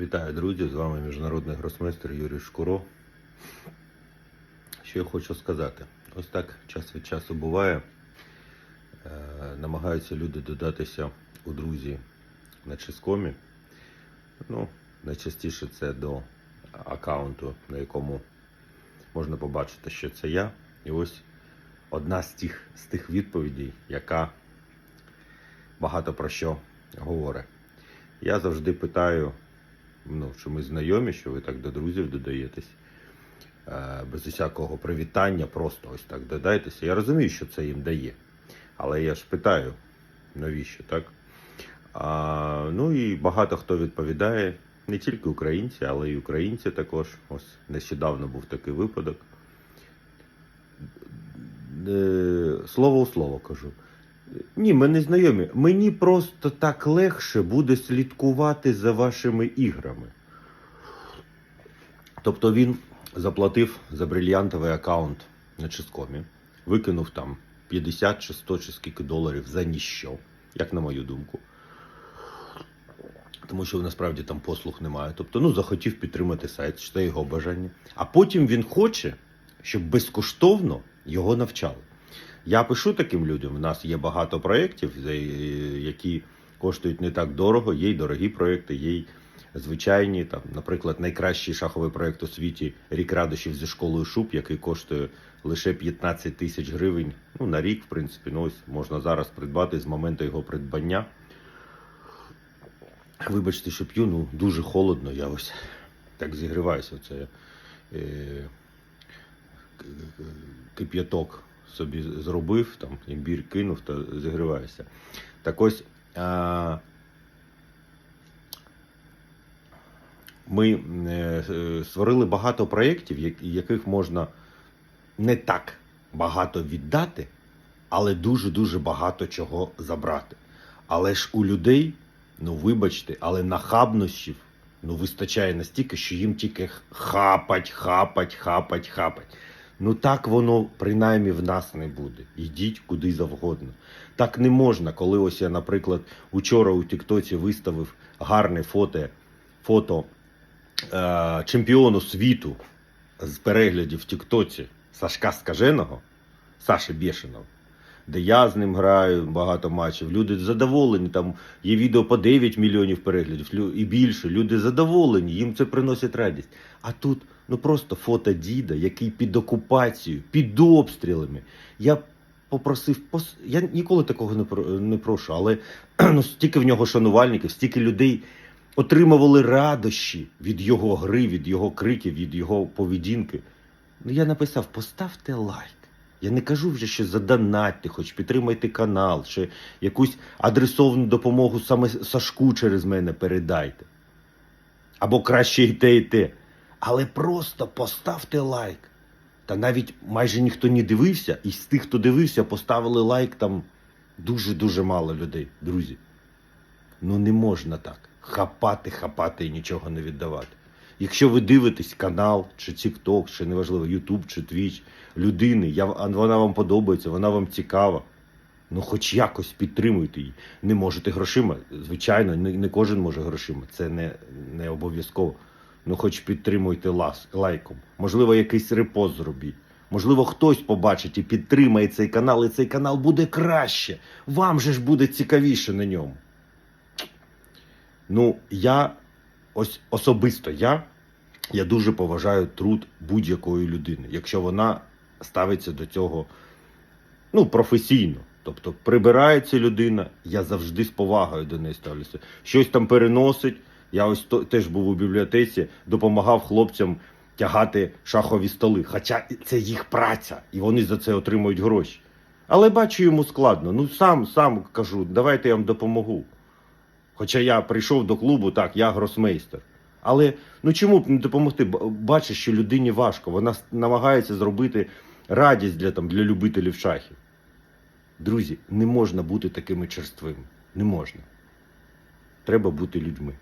Вітаю, друзі! З вами міжнародний гросмейстер Юрій Шкуро. Що я хочу сказати? Ось так час від часу буває. Е, намагаються люди додатися у друзі на Ческомі. Ну, найчастіше це до аккаунту, на якому можна побачити, що це я. І ось одна з тих, з тих відповідей, яка багато про що говорить. Я завжди питаю, ну, що ми знайомі, що ви так до друзів додаєтесь. Е, Без усякого привітання, просто ось так додайтеся. Я розумію, що це їм дає. Але я ж питаю, навіщо, так? А, ну і багато хто відповідає, не тільки українці, але й українці також. Ось нещодавно був такий випадок. Е, Слово у слово кажу. Ні, ми не знайомі. Мені просто так легше буде слідкувати за вашими іграми. Тобто він заплатив за брильянтовий аккаунт на Ческомі, викинув там 50 чи 100 чи скільки доларів за ніщо, як на мою думку. Тому що насправді там послуг немає. Тобто, ну, захотів підтримати сайт, що це його бажання. А потім він хоче, щоб безкоштовно його навчали. Я пишу таким людям. У нас є багато проєктів, які коштують не так дорого. Є й дорогі проєкти, є й звичайні. Там, наприклад, найкращий шаховий проєкт у світі Рік радощів зі школою Шуб, який коштує лише 15 тисяч гривень. Ну, на рік, в принципі, ну ось можна зараз придбати з моменту його придбання. Вибачте, що п'ю, ну дуже холодно, я ось так зігріваюся. Це е, кип'яток собі зробив, там імбір кинув та зігріваюся. Так ось а, ми е, створили багато проєктів, яких можна не так багато віддати, але дуже-дуже багато чого забрати. Але ж у людей, ну вибачте, але нахабнощів ну, вистачає настільки, що їм тільки хапать, хапать, хапать, хапать. Ну так воно принаймні в нас не буде. Йдіть куди завгодно. Так не можна, коли ось я, наприклад, учора у Тіктоці виставив гарне фото, фото е, чемпіону світу з переглядів в Тіктоці Сашка Скаженого, Саші Бєшиного, де я з ним граю багато матчів. Люди задоволені. Там є відео по 9 мільйонів переглядів і більше. Люди задоволені, їм це приносить радість. А тут ну просто фото діда, який під окупацією, під обстрілами. Я попросив пос... Я ніколи такого не про не прошу, але ну, стільки в нього шанувальників, стільки людей отримували радощі від його гри, від його криків, від його поведінки. Ну я написав: поставте лайк. Я не кажу вже, що задонатьте, хоч підтримайте канал, чи якусь адресовану допомогу саме Сашку через мене передайте. Або краще і те, і те. Але просто поставте лайк. Та навіть майже ніхто не дивився, і з тих, хто дивився, поставили лайк там дуже-дуже мало людей, друзі. Ну не можна так. Хапати, хапати і нічого не віддавати. Якщо ви дивитесь канал, чи TikTok, чи неважливо, YouTube, чи Twitch, людини, я, вона вам подобається, вона вам цікава. Ну, хоч якось підтримуйте її. Не можете грошима. Звичайно, не, не кожен може грошима. Це не, не обов'язково. Ну, хоч підтримуйте лас, лайком. Можливо, якийсь репост зробіть. Можливо, хтось побачить і підтримає цей канал, і цей канал буде краще. Вам же ж буде цікавіше на ньому. Ну, я ось особисто я, я дуже поважаю труд будь-якої людини, якщо вона ставиться до цього ну, професійно. Тобто прибирається людина, я завжди з повагою до неї ставлюся. Щось там переносить. Я ось то, теж був у бібліотеці, допомагав хлопцям тягати шахові столи. Хоча це їх праця, і вони за це отримують гроші. Але бачу йому складно. Ну сам сам кажу, давайте я вам допомогу. Хоча я прийшов до клубу, так, я гросмейстер. Але ну чому б не допомогти? Бачиш, що людині важко. Вона намагається зробити радість для, там, для любителів шахів. Друзі, не можна бути такими черствими. Не можна. Треба бути людьми.